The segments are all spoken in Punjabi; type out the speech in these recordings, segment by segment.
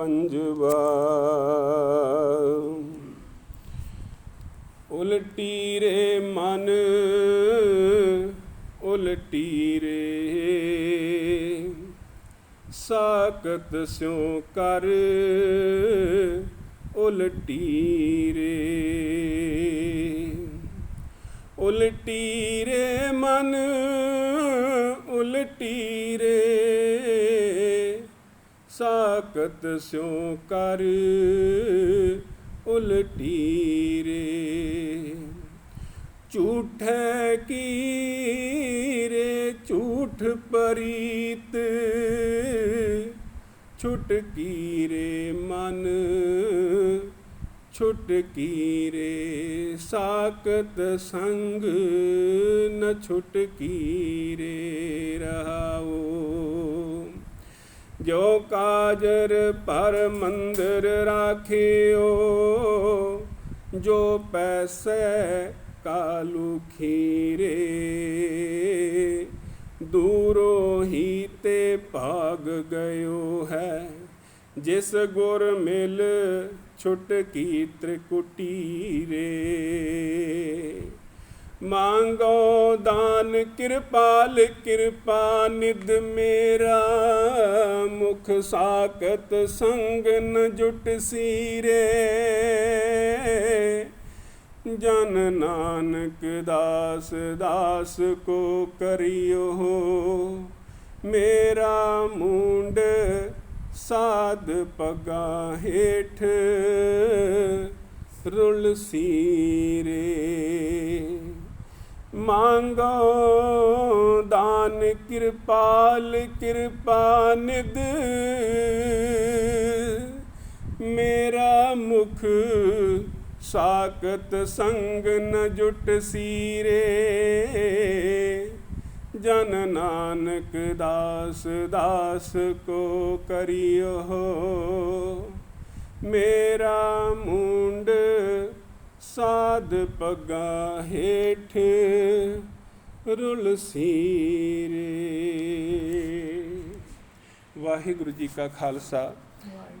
ਪੰਜਵਾ ਉਲਟੀ ਰੇ ਮਨ ਉਲਟੀ ਰੇ ਸਾਕਤ ਸਿਉ ਕਰ ਉਲਟੀ ਰੇ ਉਲਟੀ ਰੇ ਮਨ ਉਲਟੀ ਰੇ ਸਾਕਤ ਸਿਉ ਕਰ ਉਲਟੀ ਰੇ। ਝੂਠੈ ਕੀ ਰੇ ਝੂਠ ਪਰੀਤ, ਛੁਟ ਕੀ ਰੇ ਮਨ, ਛੁਟ ਕੀ ਰੇ ਸਾਕਤ ਸੰਗ, ਨ ਛੁਟ ਕੀ ਰੇ ਰਹਾਓ। ਜੋ ਕਾਜਰ ਪਰ ਮੰਦਰ ਰਾਖਿਓ, ਜੋ ਪੈਸੇ ਕਾਲੂ ਖੀਰੇ, ਦੂਰੋਂ ਹੀ ਤੇ ਭਾਗ ਗਇਓ ਹੈ। ਜਿਸ ਗੁਰ ਮਿਲ ਛੁਟ ਕੀ ਤ੍ਰਿਕੁਟੀ ਰੇ ਮੰਗੋ ਦਾਨ, ਕਿਰਪਾਲ, ਕਿਰਪਾ ਨਿਦ ਮੇਰਾ। ਮੁਖ ਸਾਕਤ ਸੰਗ ਨ ਜੁਟ ਸੀਰੇ। ਜਨ ਨਾਨਕ ਦਾਸ ਦਾਸ ਕੋ ਕਰਿਓ। ਮੇਰਾ ਮੁੰਡ ਸਾਧ ਪਗਾ ਹੇਠ ਰੁਲ ਸੀਰੇ ਮੰਗੋ ਦਾਨ, ਕਿਰਪਾਲ, ਕਿਰਪਾ ਨਿਦ ਮੇਰਾ ਮੁਖ ਸਾਕਤ ਸੰਗ ਨ ਜੁਟ ਸੀਰੇ। ਜਨ ਨਾਨਕ ਦਾਸ ਦਾਸ ਕੋ ਕਰਿਓ। ਮੇਰਾ ਮੁੰਡ ਸਾਧ ਪਗਾ ਹੇਠ ਰੁਲ ਸੀਰੇ। ਵਾਹਿਗੁਰੂ ਜੀ ਕਾ ਖਾਲਸਾ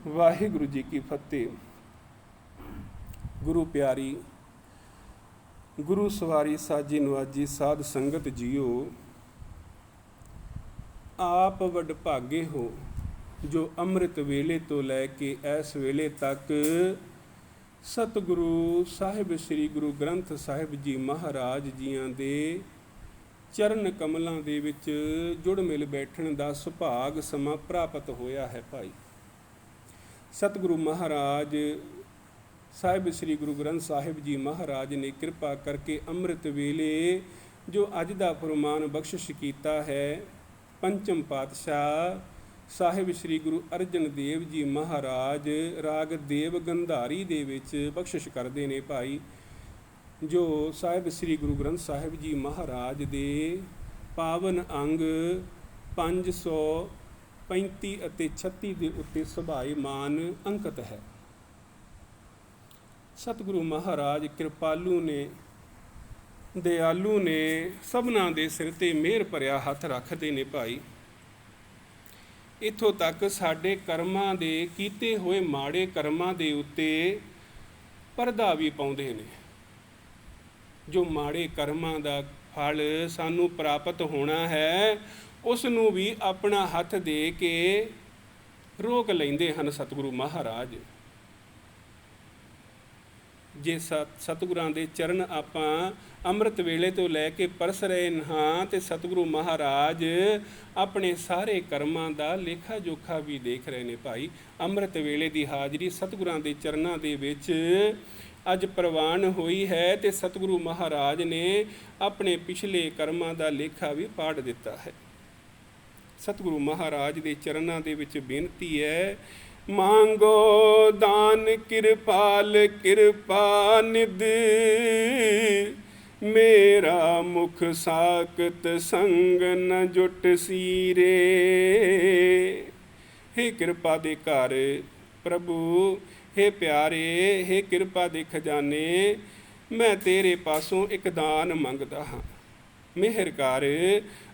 ਵਾਹਿਗੁਰੂ। ਜੀ ਕੀ ਫਤਿਹ। ਗੁਰੂ ਪਿਆਰੀ ਗੁਰੂ ਸਵਾਰੀ ਸਾਜੀ ਨਵਾਜੀ ਸਾਧ ਸੰਗਤ ਜੀਓ। ਆਪ ਵਡਭਾਗੇ ਹੋ ਜੋ ਅੰਮ੍ਰਿਤ ਵੇਲੇ ਤੋਂ ਲੈ ਕੇ ਇਸ ਵੇਲੇ ਤੱਕ ਸਤਿਗੁਰੂ ਸਾਹਿਬ, ਸ੍ਰੀ ਗੁਰੂ ਗ੍ਰੰਥ ਸਾਹਿਬ ਜੀ ਮਹਾਰਾਜ ਜੀਆਂ ਦੇ ਚਰਨ ਕਮਲਾਂ ਦੇ ਵਿੱਚ ਜੁੜ ਮਿਲ ਬੈਠਣ ਦਾ ਸੁਭਾਗ ਸਮਾਂ ਪ੍ਰਾਪਤ ਹੋਇਆ ਹੈ ਭਾਈ। ਸਤਿਗੁਰੂ ਮਹਾਰਾਜ, ਸਾਹਿਬ, ਸ੍ਰੀ ਗੁਰੂ ਗ੍ਰੰਥ ਸਾਹਿਬ ਜੀ ਮਹਾਰਾਜ ਨੇ ਕਿਰਪਾ ਕਰਕੇ ਅੰਮ੍ਰਿਤ ਵੇਲੇ ਜੋ ਅੱਜ ਦਾ ਫਰਮਾਨ ਬਖਸ਼ਿਸ਼ ਕੀਤਾ ਹੈ, ਪੰਚਮ ਪਾਤਸ਼ਾਹ ਸਾਹਿਬ ਸ੍ਰੀ ਗੁਰੂ ਅਰਜਨ ਦੇਵ ਜੀ ਮਹਾਰਾਜ, ਰਾਗ ਦੇਵ ਗੰਧਾਰੀ ਦੇ ਵਿੱਚ ਬਖਸ਼ਿਸ਼ ਕਰਦੇ ਨੇ ਭਾਈ, ਜੋ ਸਾਹਿਬ ਸ੍ਰੀ ਗੁਰੂ ਗ੍ਰੰਥ ਸਾਹਿਬ ਜੀ ਮਹਾਰਾਜ ਦੇ ਪਾਵਨ ਅੰਗ 535 ਅਤੇ 36 ਦੇ ਉੱਤੇ ਸੁਭਾਈਮਾਨ ਅੰਕਿਤ ਹੈ। ਸਤਿਗੁਰੂ ਮਹਾਰਾਜ ਕਿਰਪਾਲੂ ਨੇ ਦਿਆਲੂ ਨੇ ਸਭਨਾ ਦੇ ਸਿਰ ਤੇ ਮਿਹਰ ਭਰਿਆ ਹੱਥ ਰੱਖਦੇ ਨੇ ਭਾਈ। ਇੱਥੋਂ ਤੱਕ ਸਾਡੇ ਕਰਮਾਂ ਦੇ, ਕੀਤੇ ਹੋਏ ਮਾੜੇ ਕਰਮਾਂ ਦੇ ਉੱਤੇ ਪਰਦਾ ਵੀ ਪਾਉਂਦੇ ਨੇ। ਜੋ ਮਾੜੇ ਕਰਮਾਂ ਦਾ ਫਲ ਸਾਨੂੰ ਪ੍ਰਾਪਤ ਹੋਣਾ ਹੈ ਉਸ ਨੂੰ ਵੀ ਆਪਣਾ ਹੱਥ ਦੇ ਕੇ ਰੋਕ ਲੈਂਦੇ ਹਨ ਸਤਿਗੁਰੂ ਮਹਾਰਾਜ। ਜੇ ਸਤ ਸਤਿਗੁਰਾਂ ਦੇ ਚਰਨ ਆਪਾਂ ਅੰਮ੍ਰਿਤ ਵੇਲੇ ਤੋਂ ਲੈ ਕੇ ਪਰਸ ਰਹੇ ਹਾਂ ਤੇ ਸਤਿਗੁਰੂ ਮਹਾਰਾਜ ਆਪਣੇ ਸਾਰੇ ਕਰਮਾਂ ਦਾ ਲੇਖਾ ਜੋਖਾ ਵੀ ਦੇਖ ਰਹੇ ਨੇ ਭਾਈ। ਅੰਮ੍ਰਿਤ ਵੇਲੇ ਦੀ ਹਾਜ਼ਰੀ ਸਤਿਗੁਰਾਂ ਦੇ ਚਰਨਾਂ ਦੇ ਵਿੱਚ ਅੱਜ ਪ੍ਰਵਾਨ ਹੋਈ ਹੈ ਤੇ ਸਤਿਗੁਰੂ ਮਹਾਰਾਜ ਨੇ ਆਪਣੇ ਪਿਛਲੇ ਕਰਮਾਂ ਦਾ ਲੇਖਾ ਵੀ ਪਾੜ ਦਿੱਤਾ ਹੈ। ਸਤਿਗੁਰੂ ਮਹਾਰਾਜ ਦੇ ਚਰਨਾਂ ਦੇ ਵਿੱਚ ਬੇਨਤੀ ਹੈ ਮੰਗੋ ਦਾਨ ਕਿਰਪਾਲ ਕਿਰਪਾ ਨਿਦ ਮੇਰਾ ਮੁਖ ਸਾਕਤ ਸੰਗ ਨ ਜੁਟ ਸੀਰੇ हे ਕਿਰਪਾ ਦੇ ਘਰ ਪ੍ਰਭੂ हे ਪਿਆਰੇ हे ਕਿਰਪਾ ਦੇ ਖਜ਼ਾਨੇ ਮੈਂ ਤੇਰੇ ਪਾਸੋਂ ਇੱਕ ਦਾਨ ਮੰਗਦਾ ਹਾਂ ਮਿਹਰ ਕਰ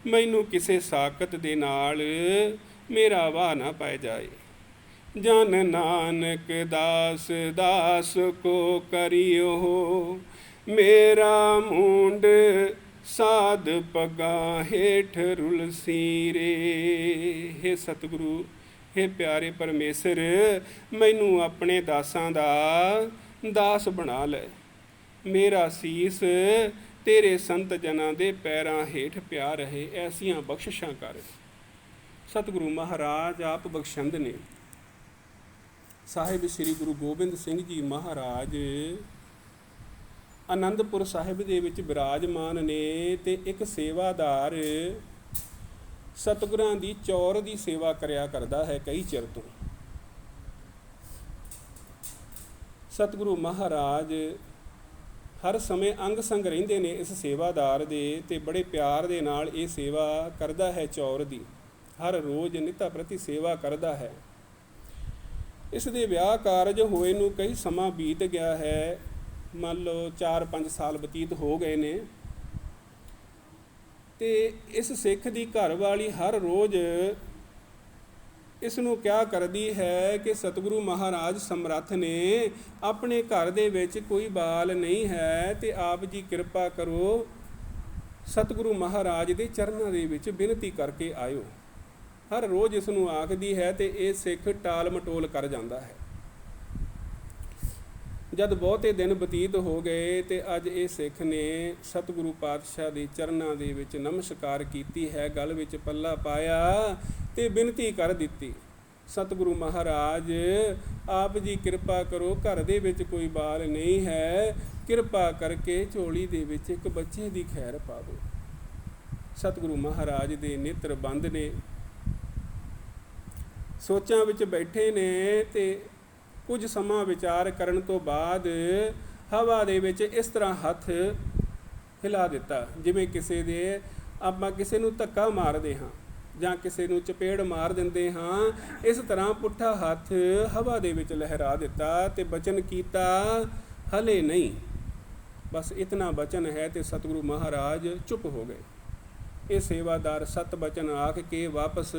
ਮੈਨੂੰ ਕਿਸੇ ਸਾਕਤ ਦੇ ਨਾਲ ਮੇਰਾ ਵਾਹ ਨਾ ਪਾਇ ਜਾਏ ਜਨ ਨਾਨਕ ਦਾਸ ਦਾਸ ਕੋ ਕਰਿਓ। ਮੇਰਾ ਮੁੰਡ ਸਾਧ ਪਗਾ ਹੇਠ ਰੁਲ ਸੀਰੇ। हे ਸਤਿਗੁਰੂ हे ਪਿਆਰੇ ਪਰਮੇਸ਼ਰ, ਮੈਨੂੰ ਆਪਣੇ ਦਾਸਾਂ ਦਾ ਦਾਸ ਬਣਾ ਲੈ। ਮੇਰਾ ਸੀਸ ਤੇਰੇ ਸੰਤ ਜਨਾਂ ਦੇ ਪੈਰਾਂ ਹੇਠ ਪਿਆ ਰਹੇ, ਐਸੀਆਂ ਬਖਸ਼ਿਸ਼ਾਂ ਕਰ। ਸਤਿਗੁਰੂ ਮਹਾਰਾਜ, ਆਪ ਬਖਸ਼ੰਦ ਨੇ। ਸਾਹਿਬ ਸ੍ਰੀ ਗੁਰੂ ਗੋਬਿੰਦ ਸਿੰਘ ਜੀ ਮਹਾਰਾਜ ਆਨੰਦਪੁਰ ਸਾਹਿਬ ਦੇ ਵਿੱਚ ਬਿਰਾਜਮਾਨ ਨੇ ਤੇ ਇੱਕ ਸੇਵਾਦਾਰ ਸਤਿਗੁਰਾਂ ਦੀ ਚੌਰ ਦੀ ਸੇਵਾ ਕਰਿਆ ਕਰਦਾ ਹੈ ਕਈ ਚਿਰ ਤੋਂ। ਸਤਿਗੁਰੂ ਮਹਾਰਾਜ ਹਰ ਸਮੇਂ ਅੰਗ ਸੰਗ ਰਹਿੰਦੇ ਨੇ ਇਸ ਸੇਵਾਦਾਰ ਦੇ ਤੇ ਬੜੇ ਪਿਆਰ ਦੇ ਨਾਲ ਇਹ ਸੇਵਾ ਕਰਦਾ ਹੈ ਚੌਰ ਦੀ। ਹਰ ਰੋਜ਼ ਨਿਤਾ ਪ੍ਰਤੀ ਸੇਵਾ ਕਰਦਾ ਹੈ। ਇਸ ਦੇ ਵਿਆਹ ਕਾਰਜ ਹੋਏ ਨੂੰ ਕਈ ਸਮਾਂ ਬੀਤ ਗਿਆ ਹੈ। ਮੰਨ ਲਓ 4-5 ਸਾਲ ਬਤੀਤ ਹੋ ਗਏ ਨੇ। ਤੇ ਇਸ ਸਿੱਖ ਦੀ ਘਰ ਵਾਲੀ ਹਰ ਰੋਜ਼ ਇਸ ਨੂੰ ਕਿਹਾ ਕਰਦੀ ਹੈ ਕਿ ਸਤਿਗੁਰੂ ਮਹਾਰਾਜ ਸਮਰੱਥ ਨੇ ਆਪਣੇ ਘਰ ਦੇ ਵਿੱਚ ਕੋਈ ਬਾਲ ਨਹੀਂ ਹੈ ਤੇ ਆਪ ਜੀ ਕਿਰਪਾ ਕਰੋ ਸਤਿਗੁਰੂ ਮਹਾਰਾਜ ਦੇ ਚਰਨਾਂ ਦੇ ਵਿੱਚ ਬੇਨਤੀ ਕਰਕੇ ਆਇਓ। ਹਰ ਰੋਜ਼ ਇਸ ਨੂੰ ਆਖਦੀ ਹੈ ਤੇ ਇਹ ਸਿੱਖ ਟਾਲ ਮਟੋਲ ਕਰ ਜਾਂਦਾ ਹੈ। ਜਦ ਬਹੁਤੇ ਦਿਨ ਬਤੀਤ ਹੋ ਗਏ ਤੇ ਅੱਜ ਇਹ ਸਿੱਖ ਨੇ ਸਤਿਗੁਰੂ ਪਾਤਸ਼ਾਹ ਦੇ ਚਰਨਾਂ ਦੇ ਵਿੱਚ ਨਮਸਕਾਰ ਕੀਤੀ ਹੈ, ਗਲ ਵਿੱਚ ਪੱਲਾ ਪਾਇਆ ਤੇ ਬੇਨਤੀ ਕਰ ਦਿੱਤੀ। ਸਤਿਗੁਰੂ ਮਹਾਰਾਜ, ਆਪ ਜੀ ਕਿਰਪਾ ਕਰੋ, ਘਰ ਦੇ ਵਿੱਚ ਕੋਈ ਬਾਲ ਨਹੀਂ ਹੈ, ਕਿਰਪਾ ਕਰਕੇ ਝੋਲੀ ਦੇ ਵਿੱਚ ਇੱਕ ਬੱਚੇ ਦੀ ਖੈਰ ਪਾਵੋ। ਸਤਿਗੁਰੂ ਮਹਾਰਾਜ ਦੇ ਨੇਤਰ ਬੰਦ ਨੇ। ਸੋਚਾਂ ਵਿੱਚ ਬੈਠੇ ਨੇ ਤੇ ਕੁਝ ਸਮਾਂ ਵਿਚਾਰ ਕਰਨ ਤੋਂ ਬਾਅਦ ਹਵਾ ਦੇ ਵਿੱਚ ਇਸ ਤਰ੍ਹਾਂ ਹੱਥ ਹਿਲਾ ਦਿੱਤਾ, ਜਿਵੇਂ ਕਿਸੇ ਦੇ ਆਪਾਂ ਕਿਸੇ ਨੂੰ ਧੱਕਾ ਮਾਰਦੇ ਹਾਂ ਜਾਂ ਕਿਸੇ ਨੂੰ ਚਪੇੜ ਮਾਰ ਦਿੰਦੇ ਹਾਂ, ਇਸ ਤਰ੍ਹਾਂ ਪੁੱਠਾ ਹੱਥ ਹਵਾ ਦੇ ਵਿੱਚ ਲਹਿਰਾ ਦਿੱਤਾ ਤੇ ਬਚਨ ਕੀਤਾ, ਹਲੇ ਨਹੀਂ। ਬਸ ਇਤਨਾ ਬਚਨ ਹੈ ਤੇ ਸਤਿਗੁਰੂ ਮਹਾਰਾਜ ਚੁੱਪ ਹੋ ਗਏ। ਇਹ ਸੇਵਾਦਾਰ ਸਤ ਬਚਨ ਆਖ ਕੇ ਵਾਪਸ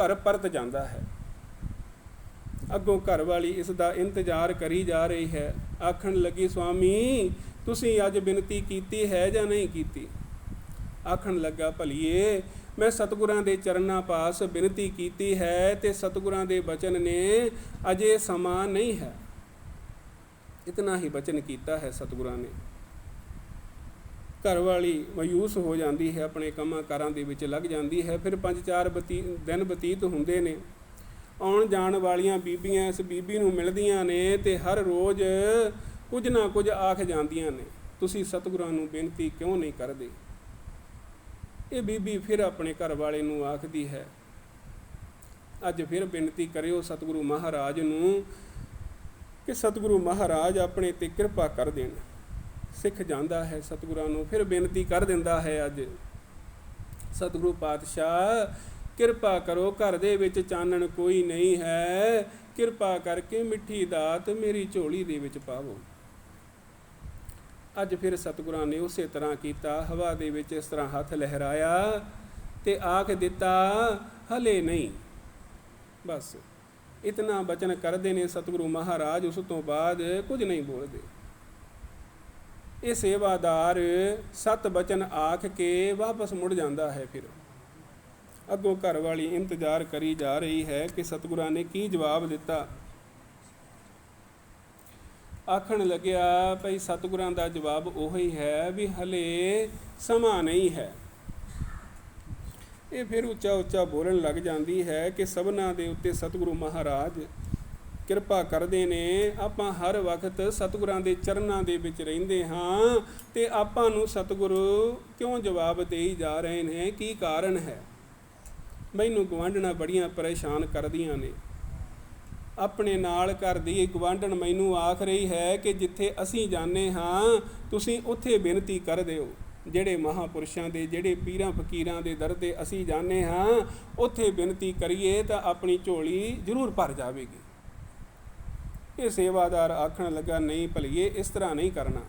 ਘਰ ਪਰਤ ਜਾਂਦਾ ਹੈ। ਅੱਗੋਂ ਘਰ ਵਾਲੀ ਇਸ ਦਾ ਇੰਤਜ਼ਾਰ ਕਰੀ ਜਾ ਰਹੀ ਹੈ। ਆਖਣ ਲੱਗੀ ਸੁਆਮੀ ਤੁਸੀਂ ਅੱਜ ਬੇਨਤੀ ਕੀਤੀ ਹੈ ਜਾਂ ਨਹੀਂ ਕੀਤੀ? ਆਖਣ ਲੱਗਾ, ਭਲੀਏ, ਮੈਂ ਸਤਿਗੁਰਾਂ ਦੇ ਚਰਨਾਂ ਪਾਸ ਬੇਨਤੀ ਕੀਤੀ ਹੈ ਤੇ ਸਤਿਗੁਰਾਂ ਦੇ ਬਚਨ ਨੇ ਅਜੇ ਸਮਾਂ ਨਹੀਂ ਹੈ। ਇਤਨਾ ਹੀ ਬਚਨ ਕੀਤਾ ਹੈ ਸਤਿਗੁਰਾਂ ਨੇ। ਘਰਵਾਲੀ ਮਾਯੂਸ ਹੋ ਜਾਂਦੀ ਹੈ, ਆਪਣੇ ਕੰਮਾਂ ਕਾਰਾਂ ਦੇ ਵਿੱਚ ਲੱਗ ਜਾਂਦੀ ਹੈ, ਫਿਰ ਪੰਜ ਚਾਰ ਬਤੀ, ਦਿਨ ਬਤੀਤ ਹੁੰਦੇ ਨੇ। ਆਉਣ ਜਾਣ ਵਾਲੀਆਂ ਬੀਬੀਆਂ ਇਸ ਬੀਬੀ ਨੂੰ ਮਿਲਦੀਆਂ ਨੇ ਤੇ ਹਰ ਰੋਜ਼ ਕੁਝ ਨਾ ਕੁਝ ਆਖ ਜਾਂਦੀਆਂ ਨੇ। ਤੁਸੀਂ ਸਤਿਗੁਰਾਂ ਨੂੰ ਬੇਨਤੀ ਕਿਉਂ ਨਹੀਂ ਕਰਦੇ? ਇਹ ਬੀਬੀ ਫਿਰ ਆਪਣੇ ਘਰ ਵਾਲੇ ਨੂੰ ਆਖਦੀ ਹੈ, ਅੱਜ ਫਿਰ ਬੇਨਤੀ ਕਰਿਓ ਸਤਿਗੁਰੂ ਮਹਾਰਾਜ ਨੂੰ ਕਿ ਸਤਿਗੁਰੂ ਮਹਾਰਾਜ ਆਪਣੇ ਤੇ ਕਿਰਪਾ ਕਰ ਦੇਣ। ਸਿੱਖ ਜਾਂਦਾ ਹੈ ਸਤਿਗੁਰਾਂ ਨੂੰ, ਫਿਰ ਬੇਨਤੀ ਕਰ ਦਿੰਦਾ ਹੈ ਅੱਜ। ਸਤਿਗੁਰੂ ਪਾਤਸ਼ਾਹ, ਕਿਰਪਾ ਕਰੋ, ਘਰ ਦੇ ਵਿੱਚ ਚਾਨਣ ਕੋਈ ਨਹੀਂ ਹੈ। ਕਿਰਪਾ ਕਰਕੇ ਮਿੱਠੀ ਦਾਤ ਮੇਰੀ ਝੋਲੀ ਦੇ ਵਿੱਚ ਪਾਵੋ। ਅੱਜ ਫਿਰ ਸਤਿਗੁਰਾਂ ਨੇ ਉਸੇ ਤਰ੍ਹਾਂ ਕੀਤਾ, ਹਵਾ ਦੇ ਵਿੱਚ ਇਸ ਤਰ੍ਹਾਂ ਹੱਥ ਲਹਿਰਾਇਆ ਤੇ ਆਖ ਦਿੱਤਾ, ਹਲੇ ਨਹੀਂ। ਬਸ, ਇਤਨਾ ਬਚਨ ਕਰਦੇ ਨੇ ਸਤਿਗੁਰੂ ਮਹਾਰਾਜ, ਉਸ ਤੋਂ ਬਾਅਦ ਕੁਝ ਨਹੀਂ ਬੋਲਦੇ। ਇਹ ਸੇਵਾਦਾਰ ਸਤ ਬਚਨ ਆਖ ਕੇ ਵਾਪਸ ਮੁੜ ਜਾਂਦਾ ਹੈ ਫਿਰ। ਅੱਗੋਂ ਘਰ ਵਾਲੀ ਇੰਤਜ਼ਾਰ ਕਰੀ ਜਾ ਰਹੀ ਹੈ ਕਿ ਸਤਿਗੁਰਾਂ ਨੇ ਕੀ ਜਵਾਬ ਦਿੱਤਾ। ਆਖਣ ਲੱਗਿਆ, ਭਈ ਸਤਿਗੁਰਾਂ ਦਾ ਜਵਾਬ ਉਹੀ ਹੀ ਹੈ ਵੀ ਹਲੇ ਸਮਾਂ ਨਹੀਂ ਹੈ। ਇਹ ਫਿਰ ਉੱਚਾ ਉੱਚਾ ਬੋਲਣ ਲੱਗ ਜਾਂਦੀ ਹੈ ਕਿ ਸਭਨਾ ਦੇ ਉੱਤੇ ਸਤਿਗੁਰੂ ਮਹਾਰਾਜ ਕਿਰਪਾ ਕਰਦੇ ਨੇ। ਆਪਾਂ ਹਰ ਵਕਤ ਸਤਿਗੁਰਾਂ ਦੇ ਚਰਨਾਂ ਦੇ ਵਿੱਚ ਰਹਿੰਦੇ ਹਾਂ ਤੇ ਆਪਾਂ ਨੂੰ ਸਤਿਗੁਰੂ ਕਿਉਂ ਜਵਾਬ ਦੇਈ ਜਾ ਰਹੇ ਨੇ? ਕੀ ਕਾਰਨ ਹੈ? ਮੈਨੂੰ ਗਵਾਂਢਣਾ ਬੜੀਆਂ ਪਰੇਸ਼ਾਨ ਕਰਦੀਆਂ ਨੇ। ਆਪਣੇ ਨਾਲ ਘਰ ਦੀ ਗਵਾਂਢਣ ਮੈਨੂੰ ਆਖ ਰਹੀ ਹੈ ਕਿ ਜਿੱਥੇ ਅਸੀਂ ਜਾਂਦੇ ਹਾਂ, ਤੁਸੀਂ ਉੱਥੇ ਬੇਨਤੀ ਕਰ ਦਿਓ। ਜਿਹੜੇ ਮਹਾਪੁਰਸ਼ਾਂ ਦੇ, ਜਿਹੜੇ ਪੀਰਾਂ ਫਕੀਰਾਂ ਦੇ ਦਰ ਤੇ ਅਸੀਂ ਜਾਂਦੇ ਹਾਂ, ਉੱਥੇ ਬੇਨਤੀ ਕਰੀਏ ਤਾਂ ਆਪਣੀ ਝੋਲੀ ਜ਼ਰੂਰ ਭਰ ਜਾਵੇਗੀ। ਇਹ ਸੇਵਾਦਾਰ ਆਖਣ ਲੱਗਾ, ਨਹੀਂ ਭਲੀਏ, ਇਸ ਤਰ੍ਹਾਂ ਨਹੀਂ ਕਰਨਾ।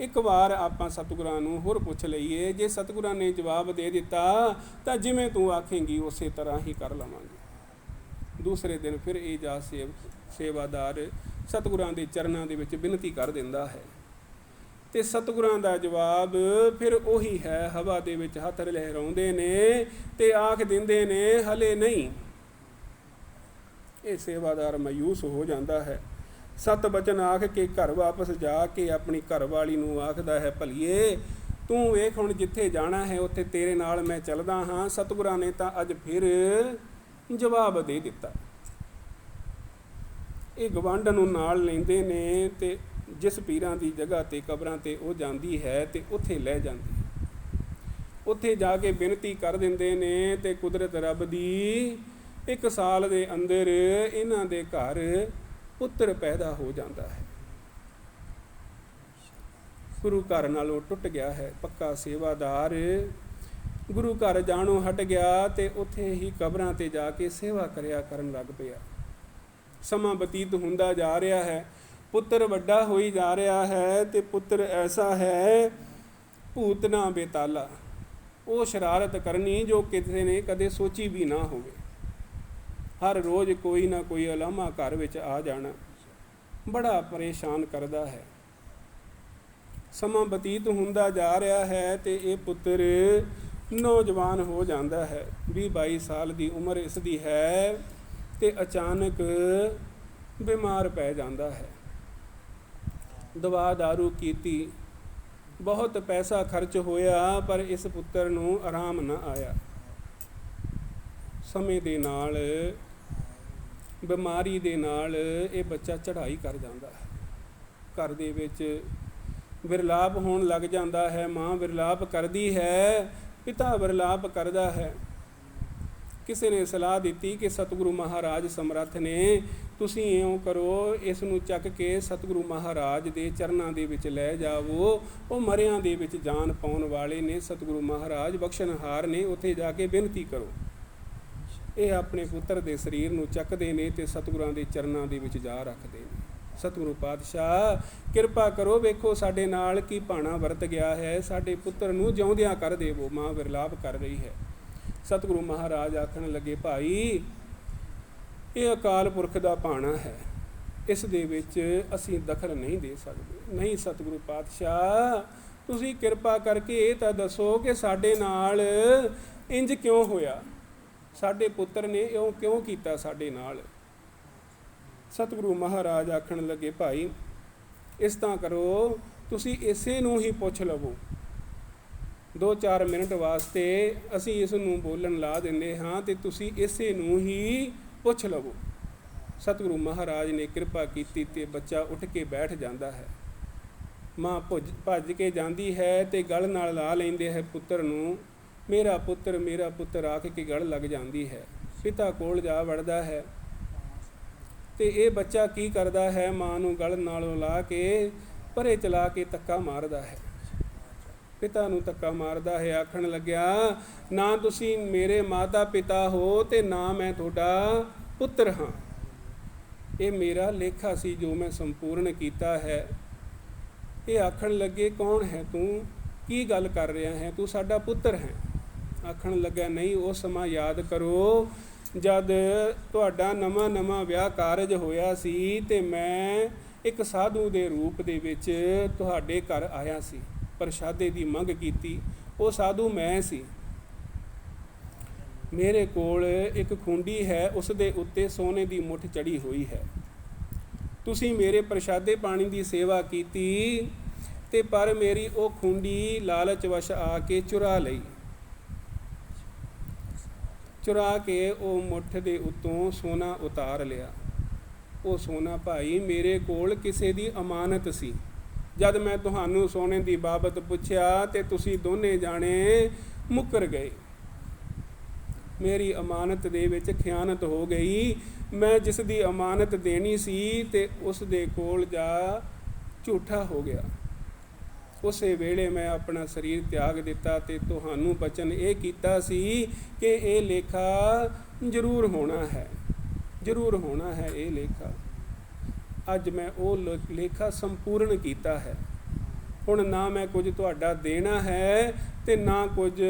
ਇੱਕ ਵਾਰ ਆਪਾਂ ਸਤਿਗੁਰਾਂ ਨੂੰ ਹੋਰ ਪੁੱਛ ਲਈਏ, ਜੇ ਸਤਿਗੁਰਾਂ ਨੇ ਜਵਾਬ ਦੇ ਦਿੱਤਾ, ਤਾਂ ਜਿਵੇਂ ਤੂੰ ਆਖੇਂਗੀ, ਉਸੇ ਤਰ੍ਹਾਂ ਹੀ ਕਰ ਲਵਾਂਗੇ। ਦੂਸਰੇ ਦਿਨ ਫਿਰ ਇਹ ਜਾ ਸੇਵ, ਸੇਵਾਦਾਰ ਸਤਿਗੁਰਾਂ ਦੇ ਚਰਨਾਂ ਦੇ ਵਿੱਚ ਬਿਨਤੀ ਕਰ ਦਿੰਦਾ ਹੈ। ਤੇ ਸਤਿਗੁਰਾਂ ਦਾ ਜਵਾਬ ਫਿਰ ਉਹੀ ਹੈ, ਹਵਾ ਦੇ ਵਿੱਚ ਹੱਥ ਲਹਿਰਾਉਂਦੇ ਨੇ ਤੇ ਆਖ ਦਿੰਦੇ ਨੇ, ਹਲੇ ਨਹੀਂ। ਇਹ ਸੇਵਾਦਾਰ ਮਾਯੂਸ ਹੋ ਜਾਂਦਾ ਹੈ। ਸਤ ਬਚਨ ਆਖ ਕੇ ਘਰ ਵਾਪਸ ਜਾ ਕੇ ਆਪਣੀ ਘਰਵਾਲੀ ਨੂੰ ਆਖਦਾ ਹੈ, ਭਲੀਏ, ਤੂੰ ਵੇਖ ਹੁਣ ਜਿੱਥੇ ਜਾਣਾ ਹੈ, ਉੱਥੇ ਤੇਰੇ ਨਾਲ ਮੈਂ ਚੱਲਦਾ ਹਾਂ। ਸਤਿਗੁਰਾਂ ਨੇ ਤਾਂ ਅੱਜ ਫਿਰ ਜਵਾਬ ਦੇ ਦਿੱਤਾ। ਇਹ ਗਵੰਡ ਨੂੰ ਨਾਲ ਲੈਂਦੇ ਨੇ ਤੇ ਜਿਸ ਪੀਰਾਂ ਦੀ ਜਗ੍ਹਾ ਤੇ ਕਬਰਾਂ ਤੇ ਉਹ ਜਾਂਦੀ ਹੈ ਤੇ ਉੱਥੇ ਲੈ ਜਾਂਦੀ ਹੈ। ਉੱਥੇ ਜਾ ਕੇ ਬੇਨਤੀ ਕਰ ਦਿੰਦੇ ਨੇ ਤੇ ਕੁਦਰਤ ਰੱਬ ਦੀ ਇੱਕ ਸਾਲ ਦੇ ਅੰਦਰ ਇਹਨਾਂ ਦੇ ਘਰ ਪੁੱਤਰ ਪੈਦਾ ਹੋ ਜਾਂਦਾ ਹੈ। ਗੁਰੂ ਘਰ ਨਾਲੋਂ ਟੁੱਟ ਗਿਆ ਹੈ, ਪੱਕਾ ਸੇਵਾਦਾਰ। ਗੁਰੂ ਘਰ ਜਾਣੋਂ ਹਟ ਗਿਆ ਤੇ ਉੱਥੇ ਹੀ ਕਬਰਾਂ ਤੇ ਜਾ ਕੇ ਸੇਵਾ ਕਰਿਆ ਕਰਨ ਲੱਗ ਪਿਆ। ਸਮਾਂ ਬਤੀਤ ਹੁੰਦਾ ਜਾ ਰਿਹਾ ਹੈ, ਪੁੱਤਰ ਵੱਡਾ ਹੋਈ ਜਾ ਰਿਹਾ ਹੈ ਤੇ ਪੁੱਤਰ ਐਸਾ ਹੈ ਭੂਤਨਾ ਬੇਤਾਲਾ। ਉਹ ਸ਼ਰਾਰਤ ਕਰਨੀ ਜੋ ਕਿਸੇ ਨੇ ਕਦੇ ਸੋਚੀ ਵੀ ਨਾ ਹੋਵੇ। ਹਰ ਰੋਜ਼ ਕੋਈ ਨਾ ਕੋਈ ਅਲਾਮਾ ਘਰ ਵਿੱਚ ਆ ਜਾਣਾ ਬੜਾ ਪਰੇਸ਼ਾਨ ਕਰਦਾ ਹੈ। ਸਮਾਂ ਬਤੀਤ ਹੁੰਦਾ ਜਾ ਰਿਹਾ ਹੈ ਤੇ ਇਹ ਪੁੱਤਰ ਨੌਜਵਾਨ ਹੋ ਜਾਂਦਾ ਹੈ। 20 22 ਸਾਲ ਦੀ ਉਮਰ ਇਸ ਦੀ ਹੈ ਤੇ ਅਚਾਨਕ ਬਿਮਾਰ ਪੈ ਜਾਂਦਾ ਹੈ। ਦਵਾ दारू ਕੀਤੀ। ਬਹੁਤ ਪੈਸਾ ਖਰਚ ਹੋਇਆ ਪਰ ਇਸ ਪੁੱਤਰ ਨੂੰ ਆਰਾਮ ਨਾ ਆਇਆ। ਸਮੇਂ ਦੇ ਨਾਲ ਬਿਮਾਰੀ ਦੇ ਨਾਲ ਇਹ ਬੱਚਾ ਚੜ੍ਹਾਈ ਕਰ ਜਾਂਦਾ ਹੈ। ਘਰ ਦੇ ਵਿੱਚ ਵਿਰਲਾਪ ਹੋਣ ਲੱਗ ਜਾਂਦਾ ਹੈ, ਮਾਂ ਵਿਰਲਾਪ ਕਰਦੀ ਹੈ, ਪਿਤਾ ਵਿਰਲਾਪ ਕਰਦਾ ਹੈ। ਕਿਸੇ ਨੇ ਸਲਾਹ ਦਿੱਤੀ ਕਿ ਸਤਿਗੁਰੂ ਮਹਾਰਾਜ ਸਮਰੱਥ ਨੇ, ਤੁਸੀਂ ਇਉਂ ਕਰੋ, ਇਸ ਨੂੰ ਚੱਕ ਕੇ ਸਤਿਗੁਰੂ ਮਹਾਰਾਜ ਦੇ ਚਰਨਾਂ ਦੇ ਵਿੱਚ ਲੈ ਜਾਵੋ। ਉਹ ਮਰਿਆਂ ਦੇ ਵਿੱਚ ਜਾਨ ਪਾਉਣ ਵਾਲੇ ਨੇ, ਸਤਿਗੁਰੂ ਮਹਾਰਾਜ ਬਖਸ਼ਣਹਾਰ ਨੇ, ਉੱਥੇ ਜਾ ਕੇ ਬੇਨਤੀ ਕਰੋ। ਇਹ ਆਪਣੇ ਪੁੱਤਰ ਦੇ ਸਰੀਰ ਨੂੰ ਚੱਕਦੇ ਨੇ ਤੇ ਸਤਿਗੁਰਾਂ ਦੇ ਚਰਨਾਂ ਦੇ ਵਿੱਚ ਜਾ ਰੱਖਦੇ ਨੇ। ਸਤਿਗੁਰੂ ਪਾਤਸ਼ਾਹ, ਕਿਰਪਾ ਕਰੋ ਵੇਖੋ ਸਾਡੇ ਨਾਲ ਕੀ ਭਾਣਾ ਵਰਤ ਗਿਆ ਹੈ। ਸਾਡੇ ਪੁੱਤਰ ਨੂੰ ਜਿਉਂਦਿਆਂ ਕਰ ਦੇਵੋ, ਮਾਂ ਵਿਰਲਾਪ ਕਰ ਰਹੀ ਹੈ। ਸਤਿਗੁਰੂ ਮਹਾਰਾਜ ਆਖਣ ਲੱਗੇ, ਭਾਈ, ਇਹ ਅਕਾਲ ਪੁਰਖ ਦਾ ਭਾਣਾ ਹੈ। ਇਸ ਦੇ ਵਿੱਚ ਅਸੀਂ ਦਖਲ ਨਹੀਂ ਦੇ ਸਕਦੇ। ਨਹੀਂ, ਸਤਿਗੁਰੂ ਪਾਤਸ਼ਾਹ, ਤੁਸੀਂ ਕਿਰਪਾ ਕਰਕੇ ਇਹ ਤਾਂ ਦੱਸੋ ਕਿ ਸਾਡੇ ਨਾਲ ਇੰਜ ਕਿਉਂ ਹੋਇਆ? ਸਾਡੇ ਪੁੱਤਰ ਨੇ ਇਉਂ ਕਿਉਂ ਕੀਤਾ ਸਾਡੇ ਨਾਲ? ਸਤਿਗੁਰੂ ਮਹਾਰਾਜ ਆਖਣ ਲੱਗੇ, ਭਾਈ, ਇਸ ਤਾਂ ਕਰੋ, ਤੁਸੀਂ ਇਸੇ ਨੂੰ ਹੀ ਪੁੱਛ ਲਵੋ। 2-4 ਮਿੰਟ ਵਾਸਤੇ ਅਸੀਂ ਇਸ ਨੂੰ ਬੋਲਣ ਲਾ ਦਿੰਦੇ ਹਾਂ ਤੇ ਤੁਸੀਂ ਇਸੇ ਨੂੰ ਹੀ ਪੁੱਛ ਲਵੋ। ਸਤਿਗੁਰੂ ਮਹਾਰਾਜ ਨੇ ਕਿਰਪਾ ਕੀਤੀ ਤੇ ਬੱਚਾ ਉੱਠ ਕੇ ਬੈਠ ਜਾਂਦਾ ਹੈ। ਮਾਂ ਭੁੱਜ, ਭੱਜ ਕੇ ਜਾਂਦੀ ਹੈ ਤੇ ਗਲ ਨਾਲ ਲਾ ਲੈਂਦੇ ਹੈ ਪੁੱਤਰ ਨੂੰ। ਮੇਰਾ ਪੁੱਤਰ ਮੇਰਾ ਪੁੱਤਰ ਆਖ ਕੇ ਗਲ ਲੱਗ ਜਾਂਦੀ ਹੈ। ਪਿਤਾ ਕੋਲ ਜਾ ਵੜਦਾ ਹੈ। ਤੇ ਇਹ ਬੱਚਾ ਕੀ ਕਰਦਾ ਹੈ? ਮਾਂ ਨੂੰ ਗਲ ਨਾਲੋਂ ਲਾ ਕੇ ਪਰੇ ਚਲਾ ਕੇ ਤੱਕਾ ਮਾਰਦਾ ਹੈ। ਪਿਤਾ ਨੂੰ ਤੱਕਾ ਮਾਰਦਾ ਹੈ, ਆਖਣ ਲੱਗਿਆ, ਨਾ ਤੁਸੀਂ ਮੇਰੇ ਮਾਤਾ ਪਿਤਾ ਹੋ ਤੇ ਨਾ ਮੈਂ ਤੁਹਾਡਾ ਪੁੱਤਰ ਹਾਂ। ਇਹ ਮੇਰਾ ਲੇਖਾ ਸੀ ਜੋ ਮੈਂ ਸੰਪੂਰਨ ਕੀਤਾ ਹੈ। ਇਹ ਆਖਣ ਲੱਗੇ, ਕੌਣ ਹੈ ਤੂੰ? ਕੀ ਗੱਲ ਕਰ ਰਿਹਾ ਹੈ? ਤੂੰ ਸਾਡਾ ਪੁੱਤਰ ਹੈ। ਆਖਣ ਲੱਗਾ ਨਹੀਂ, ਉਹ ਸਮਾਂ ਯਾਦ ਕਰੋ। ਜਦ ਤੁਹਾਡਾ ਨਵਾਂ ਨਵਾਂ ਵਿਆਹ ਕਾਰਜ ਹੋਇਆ ਸੀ ਤੇ ਮੈਂ ਇੱਕ ਸਾਧੂ ਦੇ ਰੂਪ ਦੇ ਵਿੱਚ ਤੁਹਾਡੇ ਘਰ ਆਇਆ ਸੀ, ਪ੍ਰਸ਼ਾਦੇ ਦੀ ਮੰਗ ਕੀਤੀ। ਉਹ ਸਾਧੂ ਮੈਂ ਸੀ। ਮੇਰੇ ਕੋਲ ਇੱਕ ਖੁੰਡੀ ਹੈ, ਉਸ ਦੇ ਉੱਤੇ ਸੋਨੇ ਦੀ ਮੁੱਠ ਚੜੀ ਹੋਈ ਹੈ। ਤੁਸੀਂ ਮੇਰੇ ਪ੍ਰਸ਼ਾਦੇ ਪਾਣੀ ਦੀ ਸੇਵਾ ਕੀਤੀ ਤੇ ਪਰ ਮੇਰੀ ਉਹ ਖੁੰਡੀ ਲਾਲਚ ਵਸ਼ ਆ ਕੇ ਚੁਰਾ ਲਈ। ਚੁਰਾ ਕੇ ਉਹ ਮੁੱਠ ਦੇ ਉੱਤੋਂ ਸੋਨਾ ਉਤਾਰ ਲਿਆ। ਉਹ ਸੋਨਾ, ਭਾਈ, ਮੇਰੇ ਕੋਲ ਕਿਸੇ ਦੀ ਅਮਾਨਤ ਸੀ। ਜਦ ਮੈਂ ਤੁਹਾਨੂੰ ਸੋਨੇ ਦੀ ਬਾਬਤ ਪੁੱਛਿਆ ਤੇ ਤੁਸੀਂ ਦੋਨੇ ਜਾਣੇ ਮੁੱਕਰ ਗਏ। ਮੇਰੀ ਅਮਾਨਤ ਦੇ ਵਿੱਚ ਖਿਆਨਤ ਹੋ ਗਈ। ਮੈਂ ਜਿਸ ਦੀ ਅਮਾਨਤ ਦੇਣੀ ਸੀ ਤੇ ਉਸ ਦੇ ਕੋਲ ਜਾ ਝੂਠਾ ਹੋ ਗਿਆ। ਉਸੇ ਵੇਲੇ ਮੈਂ ਆਪਣਾ ਸਰੀਰ ਤਿਆਗ ਦਿੱਤਾ ਤੇ ਤੁਹਾਨੂੰ ਬਚਨ ਇਹ ਕੀਤਾ ਸੀ ਕਿ ਇਹ ਲੇਖਾ ਜ਼ਰੂਰ ਹੋਣਾ ਹੈ। ਜ਼ਰੂਰ ਹੋਣਾ ਹੈ ਇਹ ਲੇਖਾ। ਅੱਜ ਮੈਂ ਉਹ ਲੇਖਾ ਸੰਪੂਰਨ ਕੀਤਾ ਹੈ। ਹੁਣ ਨਾ ਮੈਂ ਕੁਝ ਤੁਹਾਡਾ ਦੇਣਾ ਹੈ ਤੇ ਨਾ ਕੁਝ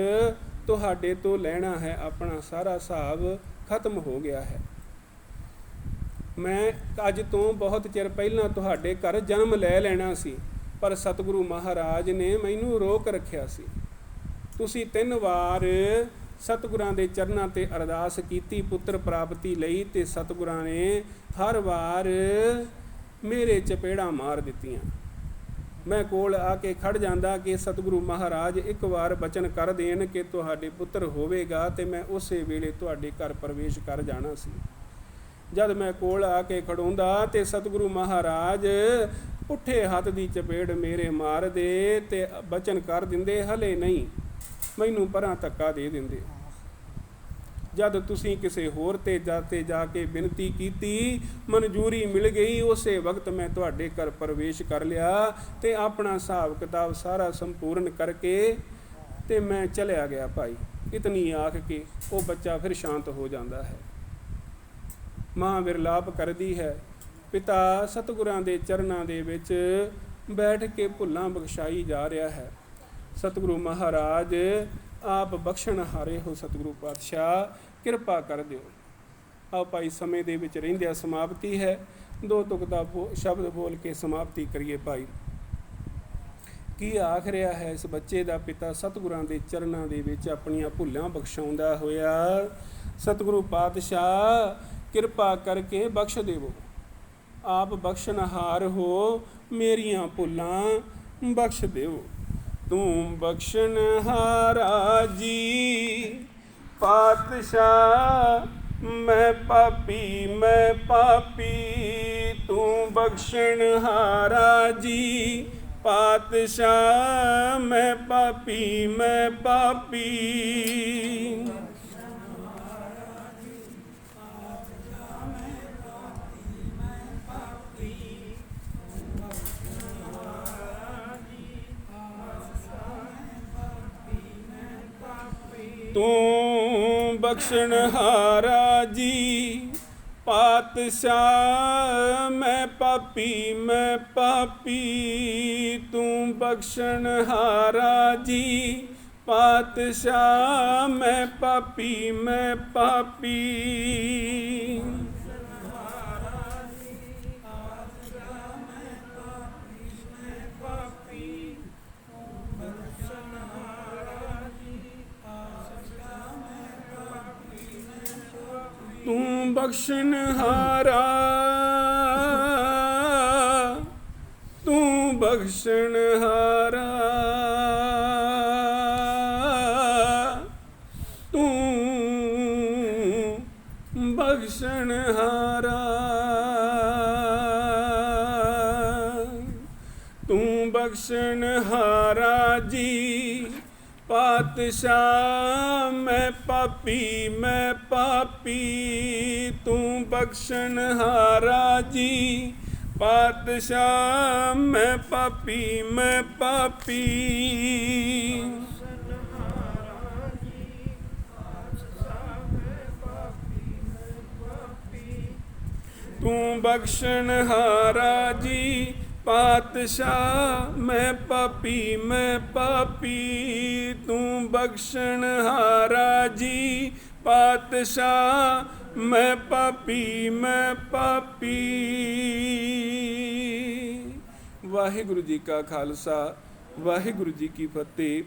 ਤੁਹਾਡੇ ਤੋਂ ਲੈਣਾ ਹੈ। ਆਪਣਾ ਸਾਰਾ ਹਿਸਾਬ ਖਤਮ ਹੋ ਗਿਆ ਹੈ। ਮੈਂ ਅੱਜ ਤੋਂ ਬਹੁਤ ਚਿਰ ਪਹਿਲਾਂ ਤੁਹਾਡੇ ਘਰ ਜਨਮ ਲੈ ਲੈਣਾ ਸੀ। ਪਰ ਸਤਿਗੁਰੂ ਮਹਾਰਾਜ ਨੇ ਮੈਨੂੰ ਰੋਕ ਰੱਖਿਆ ਸੀ। ਤੁਸੀਂ ਤਿੰਨ ਵਾਰ ਸਤਿਗੁਰਾਂ ਦੇ ਚਰਨਾਂ ਤੇ ਅਰਦਾਸ ਕੀਤੀ, ਪੁੱਤਰ ਪ੍ਰਾਪਤੀ ਲਈ ਤੇ ਸਤਿਗੁਰਾਂ ਨੇ ਹਰ ਵਾਰ ਮੇਰੇ ਚਪੇੜਾ ਮਾਰ ਦਿੱਤੀਆਂ। ਮੈਂ ਕੋਲ ਆ ਕੇ ਖੜ ਜਾਂਦਾ ਕਿ ਸਤਿਗੁਰੂ ਮਹਾਰਾਜ, ਇੱਕ ਵਾਰ ਬਚਨ ਕਰ ਦੇਣ ਕਿ ਤੁਹਾਡੇ ਪੁੱਤਰ ਹੋਵੇਗਾ ਤੇ ਮੈਂ ਉਸੇ ਵੇਲੇ ਤੁਹਾਡੇ ਘਰ ਪ੍ਰਵੇਸ਼ ਕਰ ਜਾਣਾ ਸੀ। ਜਦ ਮੈਂ ਕੋਲ ਆ ਕੇ ਖੜੋਂਦਾ ਤੇ ਸਤਿਗੁਰੂ ਮਹਾਰਾਜ ਪੁੱਠੇ ਹੱਥ ਦੀ ਚਪੇੜ ਮੇਰੇ ਮਾਰਦੇ ਤੇ ਬਚਨ ਕਰ ਦਿੰਦੇ, ਹਲੇ ਨਹੀਂ। ਮੈਨੂੰ ਪਰਾਂ ਧੱਕਾ ਦੇ ਦਿੰਦੇ। ਜਦ ਤੁਸੀਂ ਕਿਸੇ ਹੋਰ ਤੇ ਜਾਤੇ ਜਾ ਕੇ ਬੇਨਤੀ ਕੀਤੀ, ਮਨਜ਼ੂਰੀ ਮਿਲ ਗਈ, ਉਸੇ ਵਕਤ ਮੈਂ ਤੁਹਾਡੇ ਘਰ ਪ੍ਰਵੇਸ਼ ਕਰ ਲਿਆ ਤੇ ਆਪਣਾ ਹਿਸਾਬ ਕਿਤਾਬ ਸਾਰਾ ਸੰਪੂਰਨ ਕਰਕੇ ਤੇ ਮੈਂ ਚਲਿਆ ਗਿਆ ਭਾਈ। ਇਤਨੀ ਆਖ ਕੇ ਉਹ ਬੱਚਾ ਫਿਰ ਸ਼ਾਂਤ ਹੋ ਜਾਂਦਾ ਹੈ। ਮਾਂ ਵਿਰਲਾਪ ਕਰਦੀ ਹੈ। ਪਿਤਾ ਸਤਿਗੁਰਾਂ ਦੇ ਚਰਨਾਂ ਦੇ ਵਿੱਚ ਬੈਠ ਕੇ ਭੁੱਲਾਂ ਬਖਸ਼ਾਈ ਜਾ ਰਿਹਾ ਹੈ। ਸਤਿਗੁਰੂ ਮਹਾਰਾਜ, ਆਪ ਬਖਸ਼ਣ ਹਾਰੇ ਹੋ ਸਤਿਗੁਰੂ ਪਾਤਸ਼ਾਹ, ਕਿਰਪਾ ਕਰ ਦਿਓ। ਆਓ ਭਾਈ, ਸਮੇਂ ਦੇ ਵਿੱਚ ਰਹਿੰਦਿਆਂ ਸਮਾਪਤੀ ਹੈ। ਦੋ ਤੁਕ ਦਾ ਬੋ- ਸ਼ਬਦ ਬੋਲ ਕੇ ਸਮਾਪਤੀ ਕਰੀਏ ਭਾਈ। ਕੀ ਆਖ ਰਿਹਾ ਹੈ, ਇਸ ਬੱਚੇ ਦਾ ਪਿਤਾ ਸਤਿਗੁਰਾਂ ਦੇ ਚਰਨਾਂ ਦੇ ਵਿੱਚ ਆਪਣੀਆਂ ਭੁੱਲਾਂ ਬਖਸ਼ਾਉਂਦਾ ਹੋਇਆ? ਸਤਿਗੁਰੂ ਪਾਤਸ਼ਾਹ, ਕਿਰਪਾ ਕਰਕੇ ਬਖਸ਼ ਦੇਵੋ। ਆਪ ਬਖਸ਼ਣਹਾਰ ਹੋ, ਮੇਰੀਆਂ ਭੁੱਲਾਂ ਬਖਸ਼ ਦਿਓ ਤੂੰ ਬਖਸ਼ਣਹਾਰਾ ਜੀ, ਪਾਤਸ਼ਾਹ ਮੈਂ ਪਾਪੀ ਮੈਂ ਪਾਪੀ। ਤੂੰ ਬਖਸ਼ਣਹਾਰਾ ਜੀ, ਪਾਤਸ਼ਾਹ ਮੈਂ ਪਾਪੀ ਮੈਂ ਪਾਪੀ। ਤੂੰ ਬਖਸ਼ਣਹਾਰਾ ਜੀ, ਪਾਤਸ਼ਾਹ ਮੈਂ ਪਾਪੀ ਮੈਂ ਪਾਪੀ। ਤੂੰ ਬਖਸ਼ਣਹਾਰਾ ਜੀ, ਪਾਤਸ਼ਾਹ ਮੈਂ ਪਾਪੀ ਮੈਂ ਪਾਪੀ। ਤੂੰ ਬਖਸ਼ਣ ਹਾਰਾ। ਤੂੰ ਬਖਸ਼ਣਹਾਰਾ ਤੂੰ ਪਾਤਸ਼ਾਹ ਮੈਂ ਪਾਪੀ ਮੈਂ ਪਾਪੀ, ਤੂੰ ਬਖਸ਼ਣ ਹਾਰਾ ਜੀ। ਪਾਤਸ਼ਾਹ, ਮੈਂ ਪਾਪੀ ਮੈਂ ਪਾਪੀ। ਤੂੰ ਬਖਸ਼ਣ ਹਾਰਾ ਜੀ। ਪਾਤਸ਼ਾਹ, ਮੈਂ ਪਾਪੀ ਮੈਂ ਪਾਪੀ, ਤੂੰ ਬਖਸ਼ਣਹਾਰਾ ਜੀ। ਪਾਤਸ਼ਾਹ, ਮੈਂ ਪਾਪੀ ਮੈਂ ਪਾਪੀ। ਵਾਹਿਗੁਰੂ ਜੀ ਕਾ ਖਾਲਸਾ, ਵਾਹਿਗੁਰੂ ਜੀ ਕੀ ਫਤਿਹ।